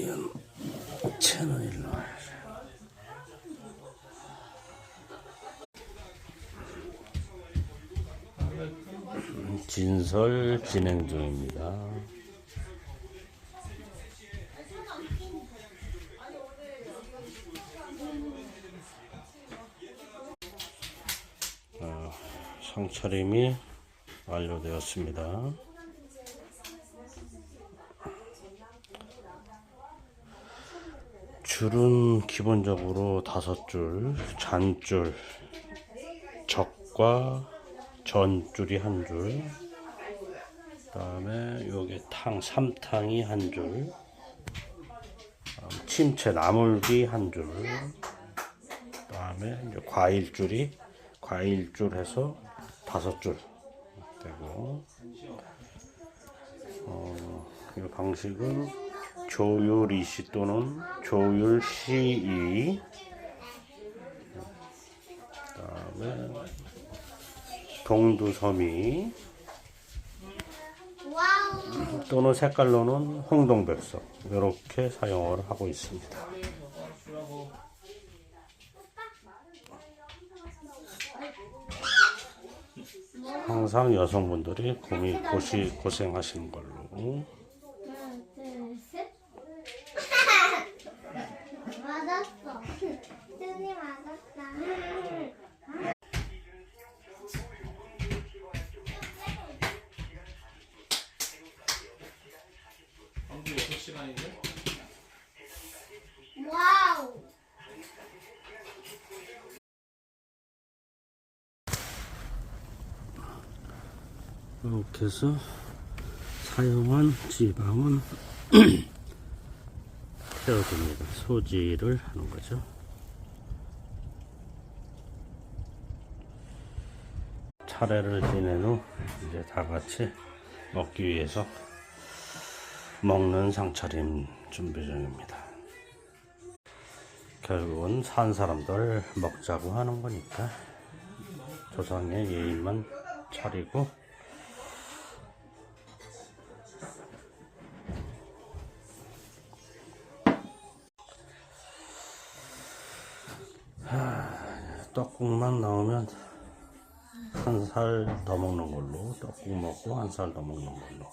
이건 채널 일로 와야지. 진설 진행 중입니다. 어, 상차림이 완료되었습니다. 줄은 기본적으로 다섯 줄, 잔줄, 적과 전줄이 한 줄, 그 다음에 요게 탕, 삼탕이 한 줄, 침체 나물기 한 줄, 그 다음에 이제 과일줄이 과일줄 해서 다섯 줄 되고, 어, 이 방식은 조율 이시 또는 조율 시이 그다음에 동두섬이. 또는 색깔로는 홍동백석 이렇게 사용을 하고 있습니다. 항상 여성분들이 고미 고시 고생하시는 걸로 6시간인데? 와우. 이렇게 해서 사용한 지방은 태워줍니다. 소지를 하는 거죠. 차례를 지낸 후 이제 다 같이 먹기 위해서 먹는 상차림 준비 중입니다. 결국은 산 사람들 먹자고 하는 거니까 조상의 예의만 차리고 떡국만 나오면 한 살 더 먹는 걸로 떡국 먹고 한 살 더 먹는 걸로